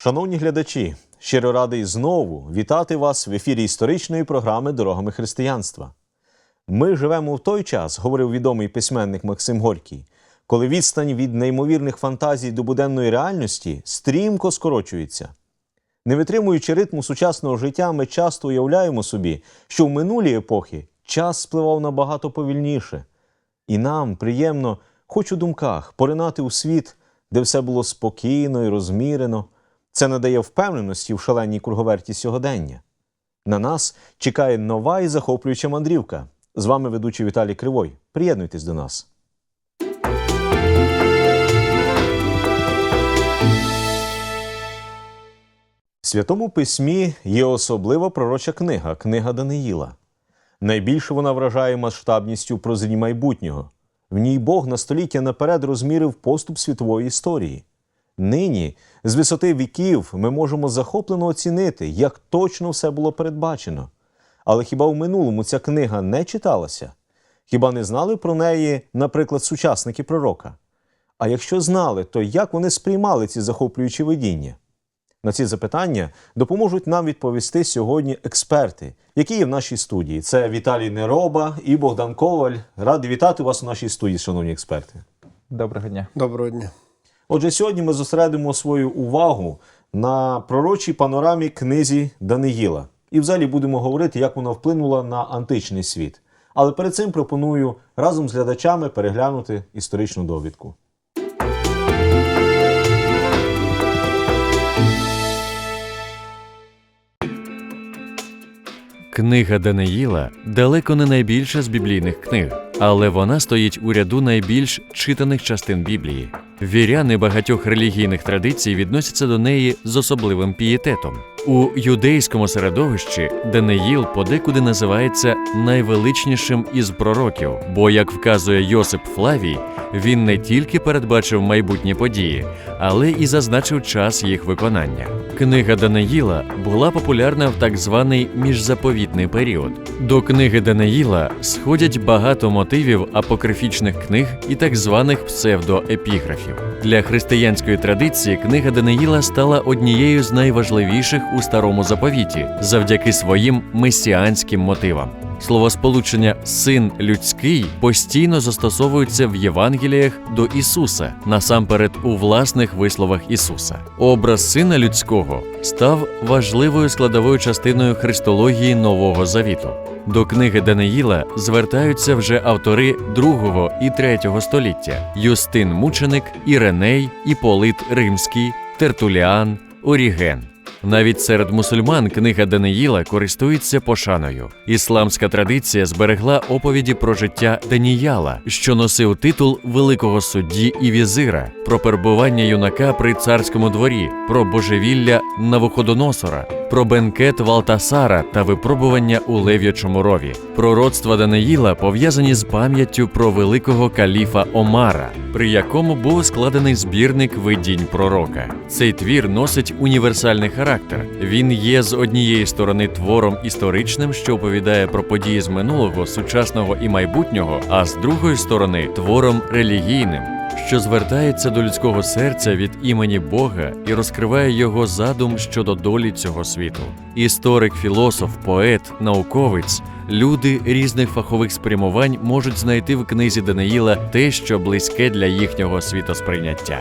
Шановні глядачі, щиро радий знову вітати вас в ефірі історичної програми Дорогами християнства. Ми живемо в той час, говорив відомий письменник Максим Горький, коли відстань від неймовірних фантазій до буденної реальності стрімко скорочується. Не витримуючи ритму сучасного життя, ми часто уявляємо собі, що в минулі епохи час спливав набагато повільніше, і нам приємно, хоч у думках, поринати у світ, де все було спокійно і розмірено. Це надає впевненості в шаленій круговерті сьогодення. На нас чекає нова і захоплююча мандрівка. З вами ведучий Віталій Кривой. Приєднуйтесь до нас. Святому Письмі є особлива пророча книга книга Даниїла. Найбільше вона вражає масштабністю прозрінь майбутнього. В ній Бог на століття наперед розмірив поступ світової історії. Нині, з висоти віків, ми можемо захоплено оцінити, як точно все було передбачено. Але хіба в минулому ця книга не читалася? Хіба не знали про неї, наприклад, сучасники пророка? А якщо знали, то як вони сприймали ці захоплюючі видіння? На ці запитання допоможуть нам відповісти сьогодні експерти, які є в нашій студії. Це Віталій Нероба і Богдан Коваль. Радий вітати вас у нашій студії, шановні експерти. Доброго дня. Доброго дня. Отже, сьогодні ми зосередимо свою увагу на пророчій панорамі книзі Даниїла. І взагалі будемо говорити, як вона вплинула на античний світ. Але перед цим пропоную разом з глядачами переглянути історичну довідку. Книга Даниїла далеко не найбільша з біблійних книг, але вона стоїть у ряду найбільш читаних частин Біблії. Віряни багатьох релігійних традицій відносяться до неї з особливим пієтетом. У юдейському середовищі Даниїл подекуди називається найвеличнішим із пророків, бо, як вказує Йосип Флавій, він не тільки передбачив майбутні події, але і зазначив час їх виконання. Книга Даниїла була популярна в так званий міжзаповітний період. До книги Даниїла сходять багато мотивів апокрифічних книг і так званих псевдоепіграфів. Для християнської традиції книга Даниїла стала однією з найважливіших у старому заповіті завдяки своїм месіанським мотивам. Словосполучення син людський постійно застосовується в Євангеліях до Ісуса, насамперед у власних висловах Ісуса. Образ сина людського став важливою складовою частиною христології Нового Завіту. До книги Даниїла звертаються вже автори другого і третього століття: Юстин Мученик, Іреней, Іполит Римський, Тертуліан, Оріген. Навіть серед мусульман книга Даниїла користується пошаною. Ісламська традиція зберегла оповіді про життя Даніяла, що носив титул великого судді і візира, про перебування юнака при царському дворі, про божевілля Навуходоносора, про бенкет Валтасара та випробування у лев'ячому рові. Пророцтва Даниїла пов'язані з пам'яттю про великого каліфа Омара, при якому був складений збірник видінь пророка. Цей твір носить універсальний характер. Він є з однієї сторони твором історичним, що оповідає про події з минулого, сучасного і майбутнього, а з другої сторони твором релігійним. Що звертається до людського серця від імені Бога і розкриває його задум щодо долі цього світу. Історик, філософ, поет, науковець, люди різних фахових спрямувань можуть знайти в книзі Даниїла те, що близьке для їхнього світосприйняття.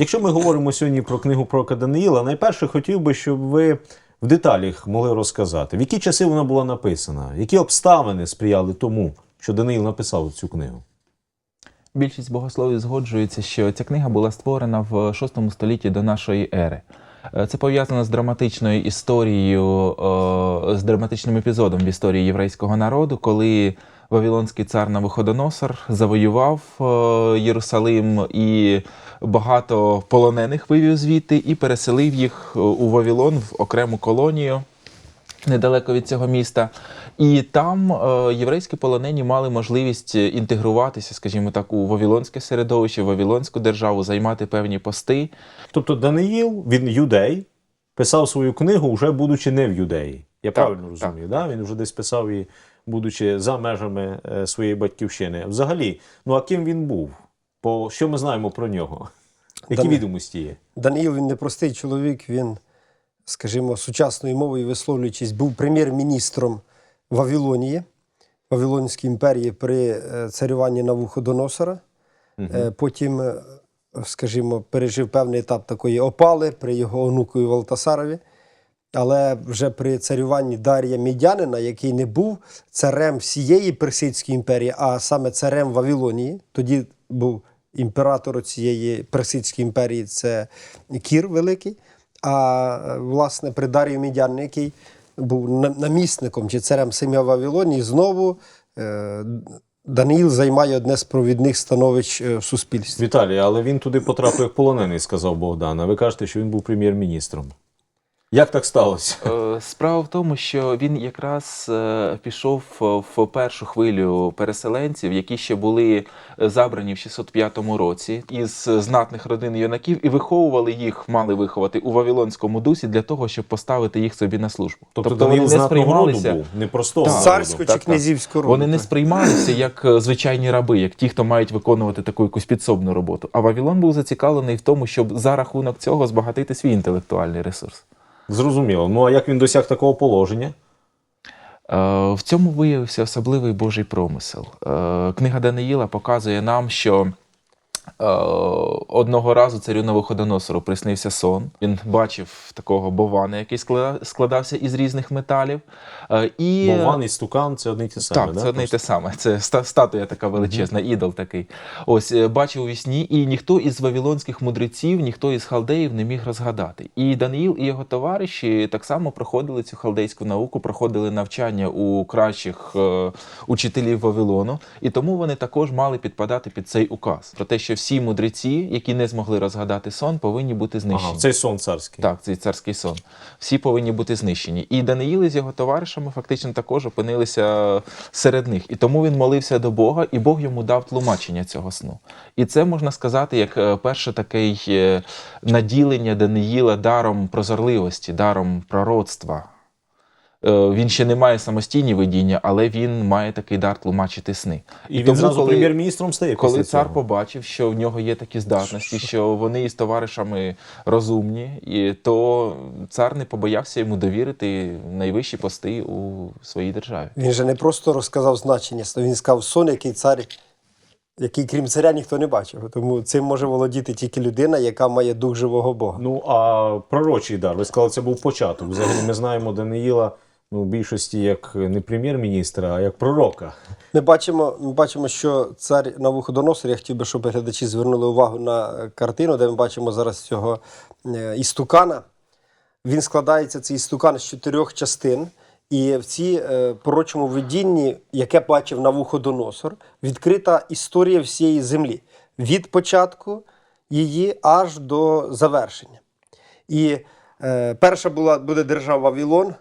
Якщо ми говоримо сьогодні про книгу пророка Даниїла, найперше хотів би, щоб ви в деталях могли розказати, в які часи вона була написана, які обставини сприяли тому, що Даниїл написав цю книгу. Більшість богословів згоджується, що ця книга була створена в VI столітті до нашої ери. Е, Це пов'язано з драматичною історією, е, з драматичним епізодом в історії єврейського народу, коли Вавилонський цар Навуходоносор завоював е, Єрусалим і багато полонених вивів звідти і переселив їх е, у Вавилон в окрему колонію. недалеко від цього міста. І там е, єврейські полонені мали можливість інтегруватися, скажімо так, у вавилонське середовище, в вавилонську державу, займати певні пости. Тобто Даниїл, він юдей, писав свою книгу, вже будучи не в юдеї. Я Так, правильно розумію, Да? він вже десь писав її, будучи за межами е, своєї батьківщини. Взагалі, ну а ким він був? По що ми знаємо про нього? Які Дане- відомості є? Даниїл він непростий чоловік, він, скажімо, сучасною мовою висловлюючись, був прем'єр-міністром Вавилонії, Вавилонської імперії при е, царюванні Навуходоносора. Е, Потім, скажімо, пережив певний етап такої опали при його онукові Валтасарові. Але вже при царюванні Дар'я Мідянина, який не був царем всієї Персидської імперії, а саме царем Вавилонії, тоді був імператор цієї Персидської імперії, це Кір Великий. А власне при Дар'ю Мідянину, який був намісником чи царем сім'я Вавилонії, знову е, Даниїл займає одне з провідних становищ е, в суспільстві. Віталій, але він туди потрапив як полонений, сказав Богдан. А ви кажете, що він був прем'єр-міністром. Як так сталося? Е, Справа в тому, що він якраз е, пішов е, в першу хвилю переселенців, які ще були забрані в 605 році із знатних родин юнаків, і виховували їх, мали виховати у вавилонському дусі для того, щоб поставити їх собі на службу. Тобто, Даниїл знатного роду був, не народу. Царського чи князівського роду. Вони не сприймалися як звичайні раби, як ті, хто мають виконувати таку якусь підсобну роботу. А Вавилон був зацікавлений в тому, щоб за рахунок цього збагатити свій інтелектуальний ресурс. Зрозуміло. Ну а як він досяг такого положення? Е, В цьому виявився особливий Божий промисел. Е, Книга Даниїла показує нам, що одного разу царю Навуходоносору приснився сон. Він бачив такого бована, який складався із різних металів. Е, І... Бовван і стукан це одне й те саме. Так, да? це одне й те саме. Це статуя така величезна, ідол такий. Ось е, бачив у вісні, і ніхто із вавилонських мудреців, ніхто із халдеїв не міг розгадати. І Даниїл і його товариші так само проходили цю халдейську науку, проходили навчання у кращих е, учителів Вавилону, і тому вони також мали підпадати під цей указ про те, що всі мудреці, які не змогли розгадати сон, повинні бути знищені. Ага, цей сон царський. Так, цей царський сон. Всі повинні бути знищені. І Даниїл із його товаришами фактично також опинилися серед них. І тому він молився до Бога, і Бог йому дав тлумачення цього сну. І це можна сказати як е, перше таке е, наділення Даниїла даром прозорливості, даром пророцтва. Е, Він ще не має самостійні видіння, але він має такий дар тлумачити сни. І він тому, зразу прем'єр-міністром стає. коли після цар цього. побачив, що в нього є такі здатності, що вони із товаришами розумні, і то цар не побоявся йому довірити найвищі пости у своїй державі. Він же не просто розказав значення, він сказав сон, який цар, який крім царя ніхто не бачив. Тому цим може володіти тільки людина, яка має дух живого Бога. Ну, а пророчий дар, ви сказали, це був початок. Взагалі ми знаємо Даниїла ну, більшості як не прем'єр-міністра, а як пророка. Ми бачимо, ми бачимо, що цар Навуходоносор, я хотів би, щоб глядачі звернули увагу на картину, де ми бачимо зараз цього е, істукана. Він складається цей істукан з чотирьох частин. І в цій е, пророчому видінні, яке бачив Навуходоносор, відкрита історія всієї землі від початку її аж до завершення. І е, перша була буде держава Вавилон,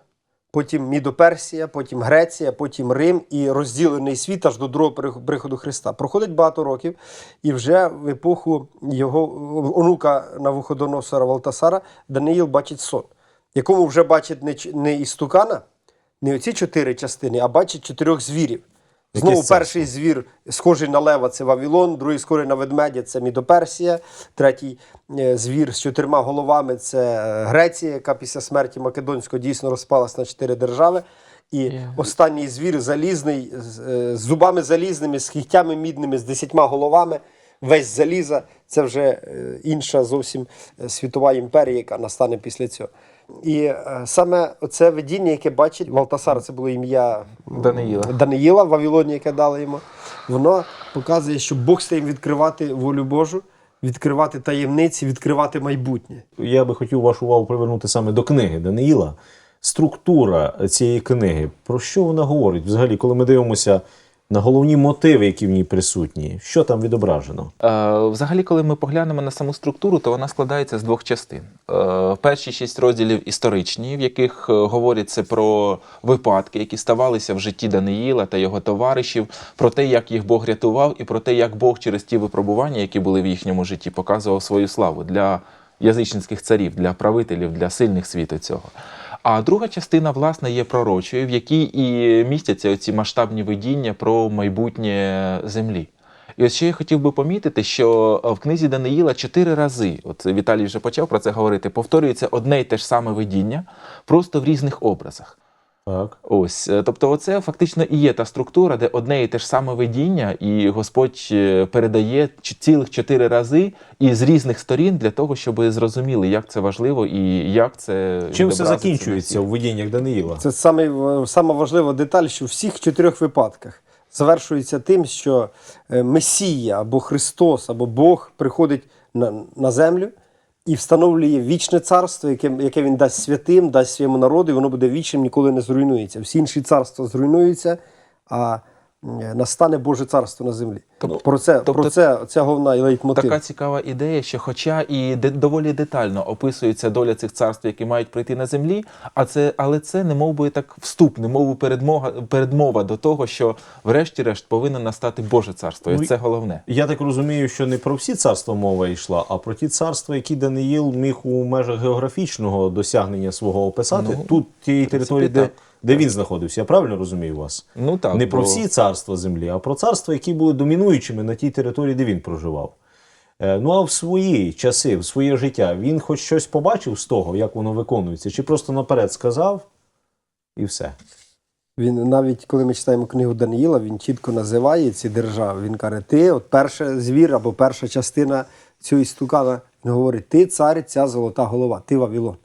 потім Мідоперсія, потім Греція, потім Рим і розділений світ аж до другого приходу Христа. Проходить багато років, і вже в епоху його онука Навуходоносора Валтасара Даниїл бачить сон, якому вже бачить не істукана, не оці чотири частини, а бачить чотирьох звірів. Знову перший звір, схожий на лева, це Вавилон, другий схожий на ведмедя це Мідоперсія, третій е, звір з чотирма головами це е, Греція, яка після смерті Македонського дійсно розпалась на чотири держави. І останній звір залізний, з, е, зубами залізними, з кігтями мідними, з десятьма головами, весь заліза. Це вже інша зовсім світова імперія, яка настане після цього. І е, саме це видіння, яке бачить Валтасар, це було ім'я Даниїла. Даниїла в Вавилоні, яке дали йому, воно показує, що Бог стає відкривати волю Божу, відкривати таємниці, відкривати майбутнє. Я би хотів вашу увагу привернути саме до книги Даниїла. Структура цієї книги, про що вона говорить? Взагалі, коли ми дивимося на головні мотиви, які в ній присутні, що там відображено? Е, Взагалі, коли ми поглянемо на саму структуру, то вона складається з двох частин. Е, Перші шість розділів історичні, в яких е, говориться про випадки, які ставалися в житті Даниїла та його товаришів, про те, як їх Бог рятував, і про те, як Бог через ті випробування, які були в їхньому житті, показував свою славу для язичницьких царів, для правителів, для сильних світу цього. А друга частина, власне, є пророчою, в якій і містяться ці масштабні видіння про майбутнє землі. І ось ще я хотів би помітити, що в книзі Даниїла чотири рази, от Віталій вже почав про це говорити, повторюється одне й те ж саме видіння, просто в різних образах. Так. Ось, е, тобто, оце фактично і є та структура, де одне і те ж саме видіння, і Господь е, передає цілих чотири рази і з різних сторін для того, щоб зрозуміли, як це важливо і як це Чим все закінчується у видіннях Даниїла? Це саме, сама важлива деталь, що в всіх чотирьох випадках завершується тим, що е, Месія або Христос, або Бог приходить на, на землю і встановлює вічне царство, яке, яке він дасть святим, дасть своєму народу, і воно буде вічним, ніколи не зруйнується. Всі інші царства зруйнуються, а настане Боже царство на землі. Тобто- про це, тобто- про це ця головна і лейтмотив. Така цікава ідея, що, хоча і де, доволі детально описується доля цих царств, які мають прийти на землі, а це, але це не мов би так вступ, не мов би передмога, передмова до того, що врешті-решт повинно настати Боже царство. Ну, це головне. Я так розумію, що не про всі царства мова йшла, а про ті царства, які Даниїл міг у межах географічного досягнення свого описати. Ну, Тут тієї території, де, так. Де він знаходився. Я правильно розумію вас? Ну так, не про бо- всі царства землі, а про царства, які були домінуючими на тій території, де він проживав. Е, Ну а в свої часи, в своє життя, він хоч щось побачив з того, як воно виконується, чи просто наперед сказав і все. Він навіть коли ми читаємо книгу Даниїла, він чітко називає ці держави. Він каже: Ти, от перша звір або перша частина цього істукана, він говорить: Ти цар, ця золота голова, ти Вавилон.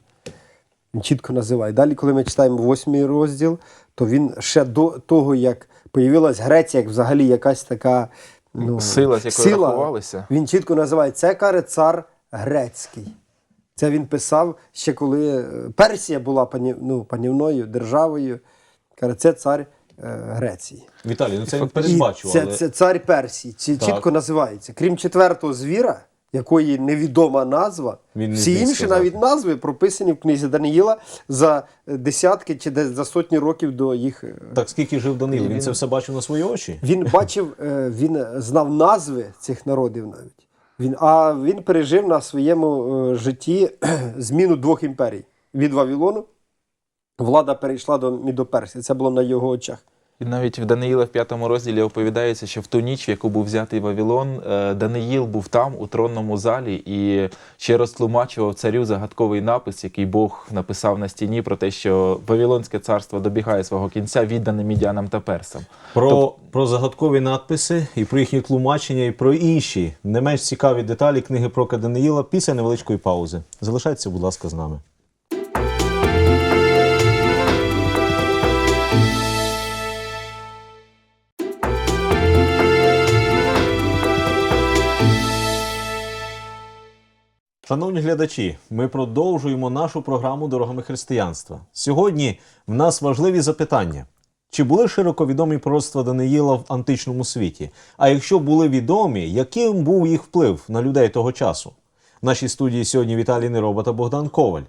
Він чітко називає. Далі, коли ми читаємо восьмий розділ, то він ще до того, як появилась Греція, як взагалі якась така ну, Сила, з якою рахувалися. він чітко називає це каже цар грецький. Це він писав ще коли е, Персія була панів, ну, панівною державою. Каже, це цар е, Греції. Віталій, ну це він передбачував. це, але... це цар Персії. Ці Так. чітко називається. Крім четвертого звіра, якої невідома назва, Він не всі інші сказати. навіть назви прописані в книзі Даниїла за десятки чи десь за сотні років до їх. е, Так скільки жив Даниїл? Він Він- це все бачив на свої очі? Він бачив, е, він знав назви цих народів навіть. Він, а він пережив на своєму е, житті зміну двох імперій. Від Вавилону влада перейшла до Мідоперсії. Це було на його очах. І навіть в Даниїла в п'ятому розділі оповідається, що в ту ніч, в яку був взятий Вавилон, е, Даниїл був там, у тронному залі, і ще розтлумачував царю загадковий напис, який Бог написав на стіні про те, що Вавилонське царство добігає свого кінця, віддане мідянам та персам. Про, Тобто- про загадкові надписи і про їхні тлумачення, і про інші не менш цікаві деталі книги про Даниїла після невеличкої паузи. Залишайтеся, будь ласка, з нами. Шановні глядачі, ми продовжуємо нашу програму Дорогами християнства. Сьогодні в нас важливі запитання. Чи були широко відомі пророцтва Даниїла в античному світі? А якщо були відомі, яким був їх вплив на людей того часу? В нашій студії сьогодні Віталій Нероба та Богдан Коваль.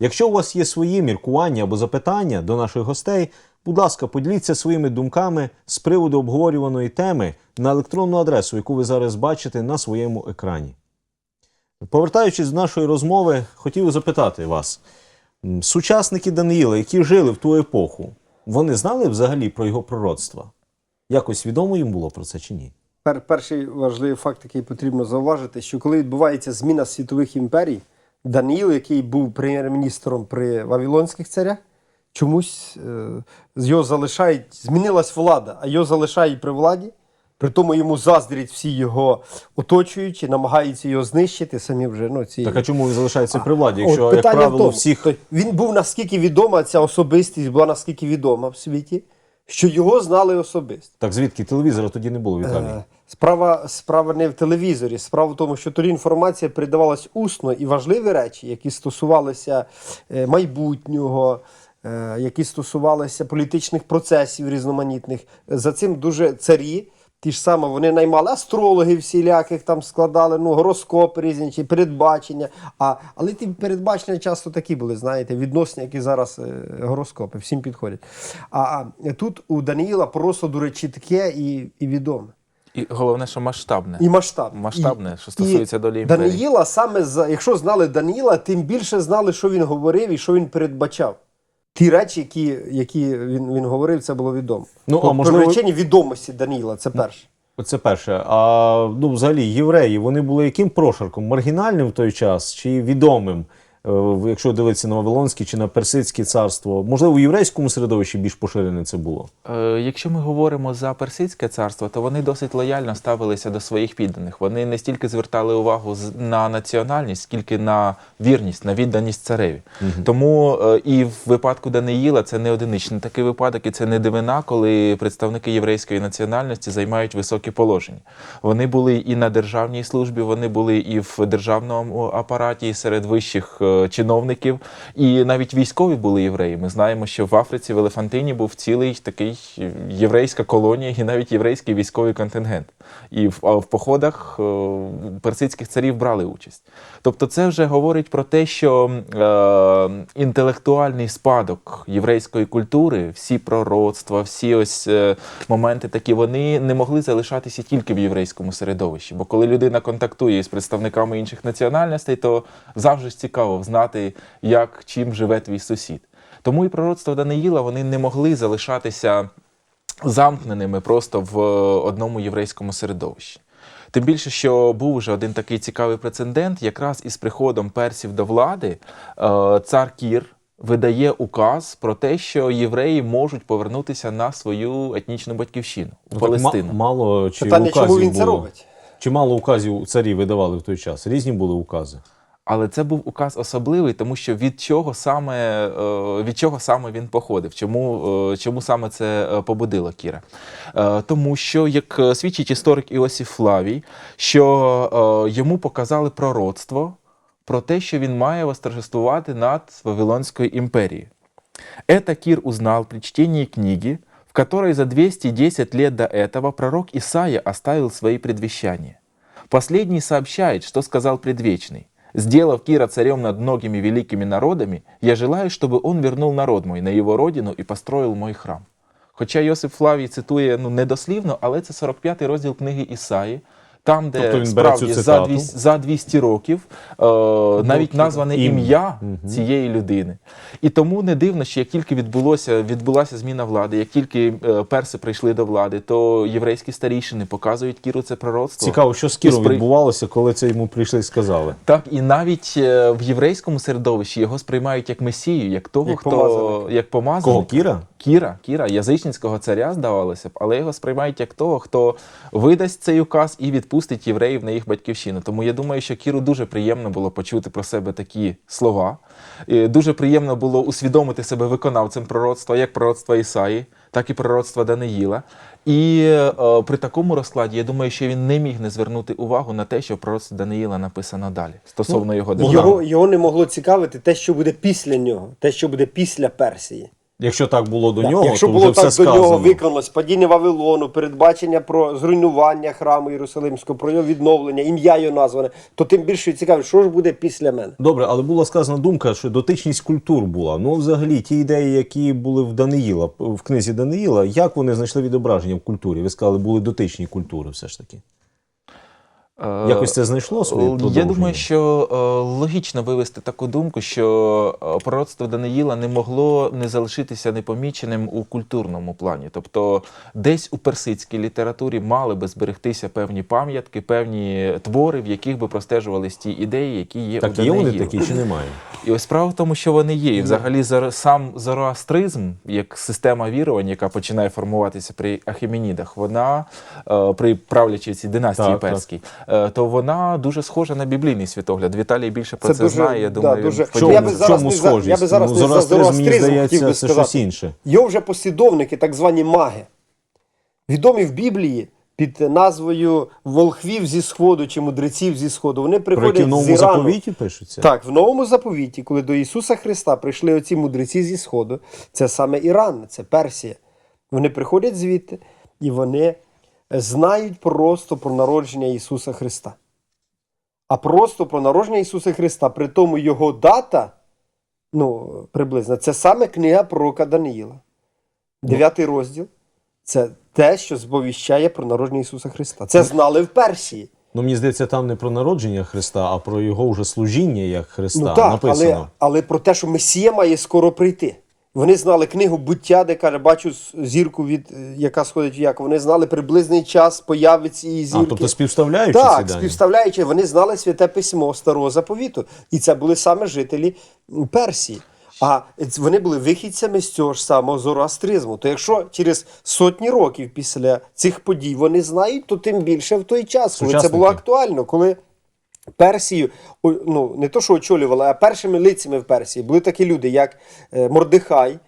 Якщо у вас є свої міркування або запитання до наших гостей, будь ласка, поділіться своїми думками з приводу обговорюваної теми на електронну адресу, яку ви зараз бачите на своєму екрані. Повертаючись до нашої розмови, хотів запитати вас: сучасники Даниїла, які жили в ту епоху, вони знали взагалі про його пророцтва? Якось відомо їм було про це чи ні? Пер, перший важливий факт, який потрібно зауважити, що коли відбувається зміна світових імперій, Даниїл, який був прем'єр-міністром при Вавилонських царях, чомусь е, його залишають, змінилась влада, а його залишають при владі. При тому йому заздрять всі його оточуючі, намагаються його знищити. Самі вже ну ці Так а чому він залишається при владі, От якщо, як питання в правило, тому, всіх. він був наскільки відома, ця особистість була наскільки відома в світі, що його знали особисто. Так звідки телевізора тоді не було, Віталій? Е, Справа, справа не в телевізорі. Справа в тому, що тоді інформація передавалась усно і важливі речі, які стосувалися е, майбутнього, е, які стосувалися політичних процесів різноманітних. За цим дуже царі. Ті ж саме вони наймали астрологів всіляких там складали, ну, гороскопи різні, чи передбачення. А, але ті передбачення часто такі були, знаєте, відносні, які зараз е, гороскопи, всім підходять. А, а тут у Даниїла просто дуже чітке і, і відоме. І головне, що масштабне. І масштаб. Масштабне, І- що стосується і долі імперії. Даниїла саме за якщо знали Даниїла, тим більше знали, що він говорив і що він передбачав. Ті речі, які, які він, він говорив, це було відомо. Ну, а можливо- причині відомості Даніла, це перше. Це перше. А ну, взагалі, євреї вони були яким прошарком? Маргінальним в той час чи відомим? Е, Якщо дивитися на Вавилонське чи на Персидське царство, можливо, у єврейському середовищі більш поширене це було. Е, Якщо ми говоримо за персидське царство, то вони досить лояльно ставилися до своїх підданих. Вони не стільки звертали увагу на національність, скільки на вірність, на відданість цареві. Тому е, і в випадку Даниїла це не одиничний такий випадок, і це не дивина, коли представники єврейської національності займають високі положення. Вони були і на державній службі, вони були і в державному апараті, і серед вищих чиновників, і навіть військові були євреї. Ми знаємо, що в Африці в Елефантині був цілий такий єврейська колонія, і навіть єврейський військовий контингент. І в, в походах е, персидських царів брали участь. Тобто, це вже говорить про те, що е, інтелектуальний спадок єврейської культури, всі пророцтва, всі ось е, моменти такі, вони не могли залишатися тільки в єврейському середовищі. Бо коли людина контактує з представниками інших національностей, то завжди цікаво знати, як чим живе твій сусід. Тому і пророцтва Даниїла вони не могли залишатися замкненими просто в одному єврейському середовищі. Тим більше, що був вже один такий цікавий прецедент, якраз із приходом персів до влади е, цар Кір видає указ про те, що євреї можуть повернутися на свою етнічну батьківщину у Ну, так Палестину. ма- мало чи Питання, указів чому він це було? робить? Чи мало указів царі видавали в той час? Різні були укази. Але це був указ особливий, тому що від чого саме, е, від чого саме він походив? Чому, е, чому саме це е, побудило Кіра? Е, Тому що, як е, свідчить історик Іосиф Флавій, що е, йому показали пророцтво про те, що він має восторжествувати над Вавилонською імперією. Это Кир узнал при чтении книги, в которой за 210 лет до этого пророк Исаия оставил свои предвещания. Последний сообщает, что сказал предвечный. «Сделав Кира царем над многими великими народами, я желаю, чтобы он вернул народ мой на его родину і построил мой храм». Хоча Йосип Флавій цитує ну, недослівно, але це 45-й розділ книги Ісаї, там, де Тобто він бере цю справді за 200, за 200 років е, навіть назване ім- ім'я цієї людини. І тому не дивно, що як тільки відбулося, відбулася зміна влади, як тільки е, перси прийшли до влади, то єврейські старішини показують Кіру це пророцтво. Цікаво, що з Кіром спри- відбувалося, коли це йому прийшли і сказали. Так, і навіть е, в єврейському середовищі його сприймають як месію, як того, Як хто помазаника. як помазаник. Кого Кіра? Кіра, Кіра, язичницького царя, здавалося б, але його сприймають як того, хто видасть цей указ і відпустить євреїв на їх батьківщину. Тому я думаю, що Кіру дуже приємно було почути про себе такі слова. Дуже приємно було усвідомити себе виконавцем пророцтва, як пророцтва Ісаї, так і пророцтва Даниїла. І е, при такому розкладі я думаю, що він не міг не звернути увагу на те, що в пророцтві Даниїла написано далі стосовно його держави. Його, його не могло цікавити те, що буде після нього, те, що буде після Персії. Якщо так було до нього, Якщо то було вже так все до нього сказано. виконалось падіння Вавилону, передбачення про зруйнування храму Єрусалимського, про його відновлення, ім'я його назване, то тим більше цікаво, що ж буде після мене. Добре, але була сказана думка, що дотичність культур була. Ну, взагалі, ті ідеї, які були в Даниїла, в книзі Даниїла, як вони знайшли відображення в культурі? Ви сказали, були дотичні культури все ж таки. Е, Якось це знайшло своє Я думаю, що е, логічно вивести таку думку, що е, пророцтво Даниїла не могло не залишитися непоміченим у культурному плані. Тобто, десь у персидській літературі мали би зберегтися певні пам'ятки, певні твори, в яких би простежувались ті ідеї, які є у Так є вони такі чи немає? І ось справа в тому, що вони є. І взагалі зар- сам зороастризм, як система вірувань, яка починає формуватися при Ахеменідах, вона е, при правлячій цій династії Так, так. перській, е, то вона дуже схожа на біблійний світогляд. Віталій більше про це, знає. Я думаю, він дуже- В Я би зараз чому не за- я би зараз ну, не за зороастризм, мені здається, хотів би це сказати. щось інше. Його вже послідовники, так звані маги, відомі в Біблії під назвою волхвів зі сходу чи мудреців зі сходу. Вони Про які в новому з Ірану. заповіті пишуться? Так, в новому заповіті, коли до Ісуса Христа прийшли оці мудреці зі Сходу, це саме Іран, це Персія. Вони приходять звідти і вони знають просто про народження Ісуса Христа. А просто про народження Ісуса Христа, при тому його дата, ну, приблизно, це саме книга пророка Даниїла. Дев'ятий розділ. Це те, що сповіщає про народження Ісуса Христа. Це знали в Персії. Ну, мені здається, там не про народження Христа, а про його вже служіння як Христа Ну так, написано. але, але про те, що Месія має скоро прийти. Вони знали книгу буття, де каже, бачу зірку, від, е, яка сходить в Яков. Вони знали приблизний час появи цієї зірки. А, тобто співставляючи ці Так, дані? співставляючи, вони знали святе письмо старого заповіту. І це були саме жителі Персії. А вони були вихідцями з цього ж самого зороастризму. То якщо через сотні років після цих подій вони знають, то тим більше в той час, коли це було актуально, коли Персію, ну не то, що очолювали, а першими лицями в Персії були такі люди, як Мордихай, Мордехай,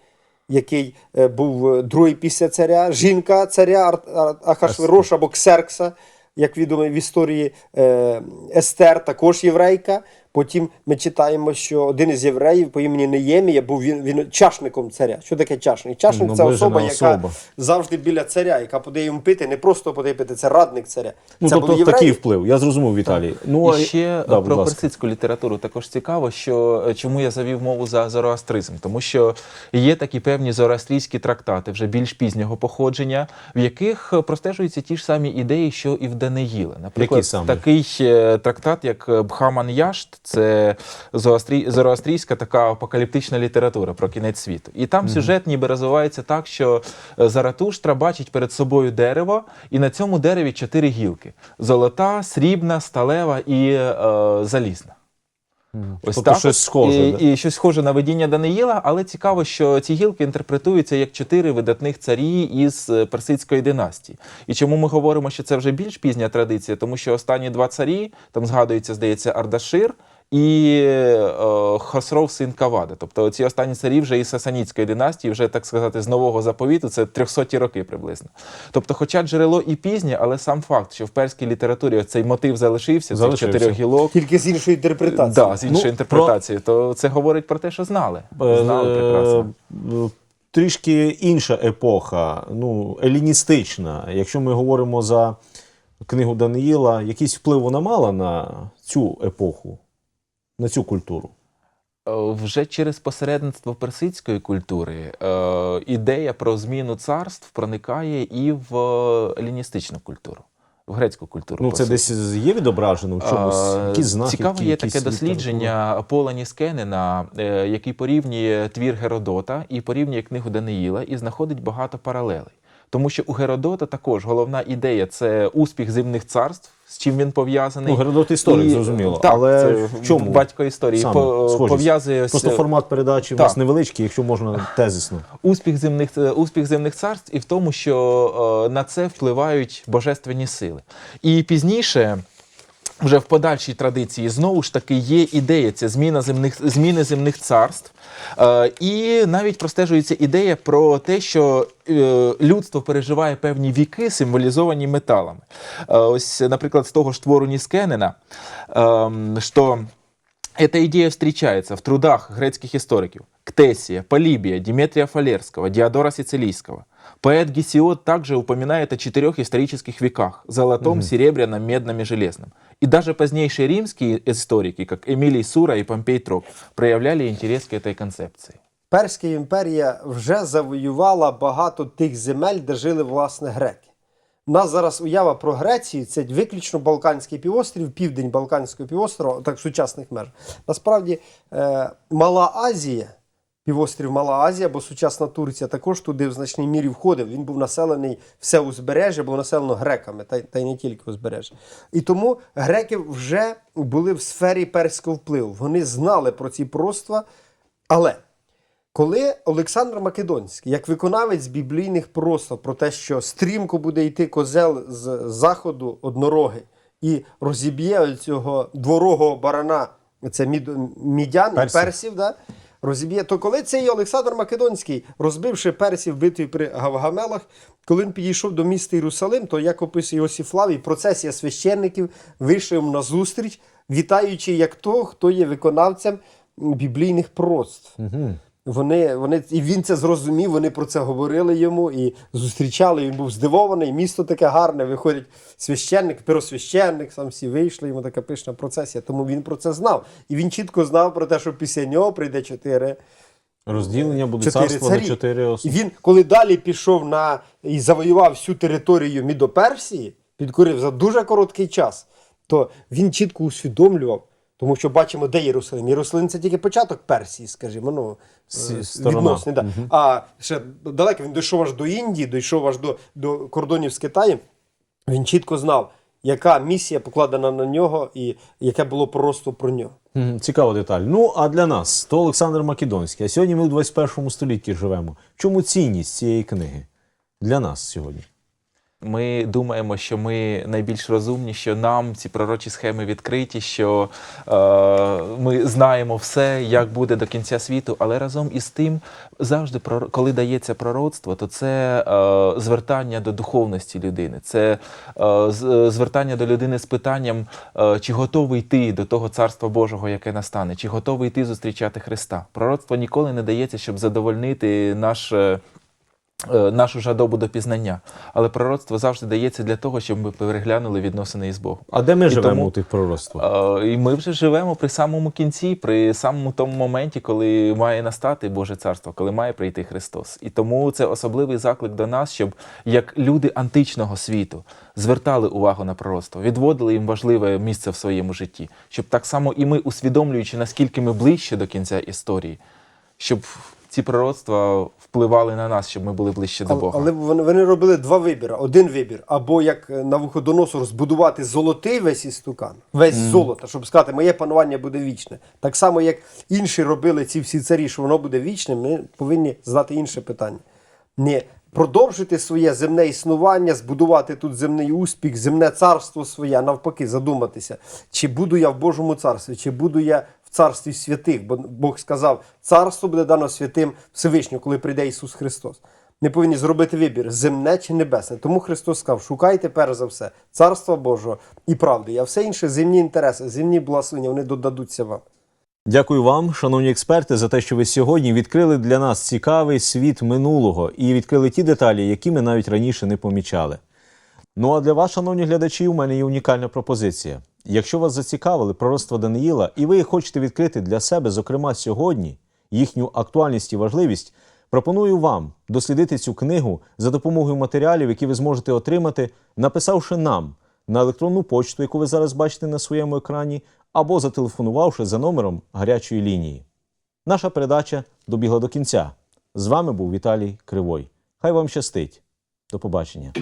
який е, був е, другий після царя, жінка царя Ар- Ар- Ахашверош або Ксеркса, як відомо в історії е, Естер, також єврейка. Потім ми читаємо, що один із євреїв по імені Неємія був він, він чашником царя. Що таке чашник? Чашник це Наближена особа, яка завжди біля царя, яка подає йому пити, не просто подає пити, це радник царя. Ну, це тобто були такий вплив. Я зрозумів, Віталій. Ну, І ще Да, про персидську літературу також цікаво, що е, чому я завів мову за зороастризм, тому що є такі певні зороастрійські трактати, вже більш пізнього походження, в яких е, простежуються ті ж самі ідеї, що і в Даниїла. Наприклад, саме? такий е, трактат, як е, Бхаман Яшт, це зороастрійська така апокаліптична література про кінець світу. І там сюжет ніби розвивається так, що е, Заратуштра бачить перед собою дерево, і на цьому дереві чотири гілки: золота, срібна, сталева і е, залізна. Ось Тобто так щось схоже, І, да? і щось схоже на видіння Даниїла, але цікаво, що ці гілки інтерпретуються як чотири видатних царі із е, персидської династії. І чому ми говоримо, що це вже більш пізня традиція? Тому що останні два царі, там згадується, здається, Ардашир. І е, Хосров син Кавада. Тобто ці останні царі вже із Сасанітської династії, вже так сказати, з нового заповіту, це 300-ті роки приблизно. Тобто, хоча джерело і пізнє, але сам факт, що в перській літературі цей мотив залишився, цих чотирьох гілок, Тільки з іншої інтерпретації. Да, з іншої Ну, інтерпретації, то це говорить про те, що знали. Е, Знали прекрасно. е, Трішки інша епоха, ну, еліністична. Якщо ми говоримо за книгу Даниїла, якийсь вплив вона мала на цю епоху, на цю культуру. Е, Вже через посередництво персидської культури е, ідея про зміну царств проникає і в еліністичну культуру, в грецьку культуру. Ну, це суті. десь є відображено в чомусь, Е, якісь знахідки, Цікаве є таке дослідження Пола Ніскенена, е, який порівнює твір Геродота і порівнює книгу Даниїла і знаходить багато паралелей. Тому що у Геродота також головна ідея це успіх земних царств, з чим він пов'язаний. Ну, Геродот історик, І- зрозуміло. Так, Але це в чому батько історії по- пов'язує Просто формат передачі у вас невеличкий, якщо можна тезисно. успіх земних, е, успіх земних царств і в тому, що е, на це впливають божественні сили. І пізніше. Вже в подальшій традиції знову ж таки є ідея ця зміна земних зміни земних царств, е, і навіть простежується ідея про те, що е, людство переживає певні віки, символізовані металами. Е, ось, наприклад, з того ж твору Ніскенена, е, що Эта идея встречается в трудах грецких историков Ктесия, Полибия, Диметрия Фалерского, Диодора Сицилийского. Поэт Гесиод также упоминает о четырех исторических веках – золотом, серебряном, медном и железном. И даже позднейшие римские историки, как Эмилий Сура и Помпей Трок, проявляли интерес к этой концепции. Перська імперія вже завоювала багато тих земель, де жили власне греки. У нас зараз уява про Грецію це виключно Балканський півострів, південь Балканського півострова, так в сучасних межах. Насправді, е, Мала Азія, півострів Мала Азія, бо сучасна Турція також туди в значній мірі входив. Він був населений все узбережжя, було населено греками, та, та й не тільки узбережжя. І тому греки вже були в сфері перського впливу. Вони знали про ці пророцтва, але. Коли Олександр Македонський, як виконавець біблійних пророцтв про те, що стрімко буде йти козел з заходу однороги і розіб'є цього дворогого барана, це мід, мідян і Персів. персів, да? Розіб'є, то коли цей Олександр Македонський, розбивши персів в битві при Гавгамелах, коли він підійшов до міста Єрусалим, то як описує Йосиф Флавій, процесія священників вийшов на зустріч, вітаючи як того, хто є виконавцем біблійних пророцтв. Вони, вони, і він це зрозумів, вони про це говорили йому і зустрічали. Він був здивований. Місто таке гарне. Виходить священник, первосвященник, сам всі вийшли, йому така пишна процесія. Тому він про це знав. І він чітко знав про те, що після нього прийде чотири Розділення буде царство царі. на чотири І він, коли далі пішов на і завоював всю територію Мідоперсії, підкорив за дуже короткий час, то він чітко усвідомлював, Тому що бачимо, де Єрусалим. Єрусалим це тільки початок Персії, скажімо, ну, е, відносини. Да. А ще далеко він дійшов аж до Індії, дійшов аж до, до кордонів з Китаєм. Він чітко знав, яка місія покладена на нього і яке було пророцтво про нього. Цікава деталь. Ну а для нас то Олександр Македонський. А сьогодні ми у 21 столітті живемо. В чому цінність цієї книги для нас сьогодні? Ми думаємо, що ми найбільш розумні, що нам ці пророчі схеми відкриті, що е, ми знаємо все, як буде до кінця світу. Але разом із тим, завжди, коли дається пророцтво, то це е, звертання до духовності людини, це е, звертання до людини з питанням, е, чи готовий ти до того царства Божого, яке настане, чи готовий ти зустрічати Христа. Пророцтво ніколи не дається, щоб задовольнити наш. Е, нашу жадобу до пізнання. Але пророцтво завжди дається для того, щоб ми переглянули відносини із Богом. А де ми І живемо тому- у тих пророцтвах? Е, І ми вже живемо при самому кінці, при самому тому моменті, коли має настати Боже царство, коли має прийти Христос. І тому це особливий заклик до нас, щоб як люди античного світу звертали увагу на пророцтво, відводили їм важливе місце в своєму житті, щоб так само і ми, усвідомлюючи, наскільки ми ближче до кінця історії, щоб ці пророцтва впливали на нас, щоб ми були ближче до Бога. але вони, вони робили два вибіри. Один вибір, або як е, Навуходоносор збудувати золотий весь істукан, весь золото, щоб сказати, моє панування буде вічне. Так само, як інші робили ці всі царі, що воно буде вічним, ми повинні задати інше питання. Не продовжити своє земне існування, збудувати тут земний успіх, земне царство своє, навпаки, задуматися, чи буду я в Божому царстві, чи буду я царстві святих, бо Бог сказав, царство буде дано святим Всевишнього, коли прийде Ісус Христос. Ми повинні зробити вибір земне чи небесне. Тому Христос сказав: шукайте перш за все царства Божого і правди, а все інше земні інтереси, земні благословення, вони додадуться вам. Дякую вам, шановні експерти, за те, що ви сьогодні відкрили для нас цікавий світ минулого і відкрили ті деталі, які ми навіть раніше не помічали. Ну а для вас, шановні глядачі, у мене є унікальна пропозиція. Якщо вас зацікавили пророцтва Даниїла, і ви хочете відкрити для себе, зокрема сьогодні, їхню актуальність і важливість, пропоную вам дослідити цю книгу за допомогою матеріалів, які ви зможете отримати, написавши нам на електронну почту, яку ви зараз бачите на своєму екрані, або зателефонувавши за номером гарячої лінії. Наша передача добігла до кінця. З вами був Віталій Кривой. Хай вам щастить. До побачення.